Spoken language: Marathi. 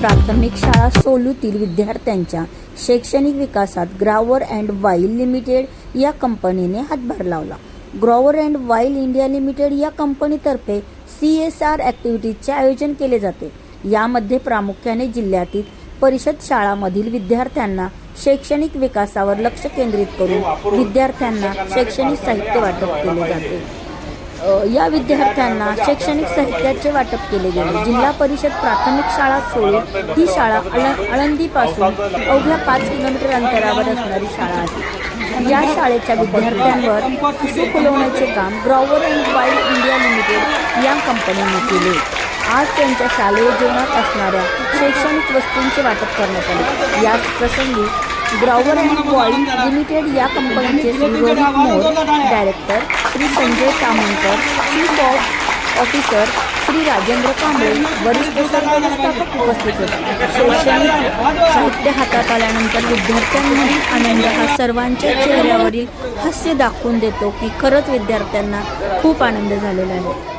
प्राथमिक शाळा सोलूतील विद्यार्थ्यांच्या शैक्षणिक विकासात ग्रावर अँड वाईल लिमिटेड या कंपनीने हातभार लावला. Grauer and Weil India Limited या कंपनीतर्फे सी एस आर ॲक्टिव्हिटीजचे आयोजन केले जाते. यामध्ये प्रामुख्याने जिल्ह्यातील परिषद शाळामधील विद्यार्थ्यांना शैक्षणिक विकासावर लक्ष केंद्रित करून विद्यार्थ्यांना शैक्षणिक साहित्य वाटप केले जाते. या विद्यार्थ्यांना शैक्षणिक साहित्याचे वाटप केले गेले. जिल्हा परिषद प्राथमिक शाळा सोळी. ही शाळा अळ आळंदीपासून अवघ्या पाच किलोमीटर अंतरावर असणारी शाळा आहे. या शाळेच्या विद्यार्थ्यांवर शिशु फुलवण्याचे काम Grauer and Weil India Limited या कंपनीने केले. आज त्यांच्या शालेय जीवनात असणाऱ्या शैक्षणिक वस्तूंचे वाटप करण्यात आले. याच प्रसंगी ग्रॉवर अँड वाईल्ड लिमिटेड या कंपनीचे मोर director Shri Sanjay Tamankar chief of officer Shri Rajendra Kamble वरिष्ठ व्यवस्थापक उपस्थित होते. शैक्षणिक साहित्य हातात आल्यानंतर विद्यार्थ्यांमधील आनंद हा सर्वांच्या चेहऱ्यावरील हास्य दाखवून देतो की खरंच विद्यार्थ्यांना खूप आनंद झालेला आहे.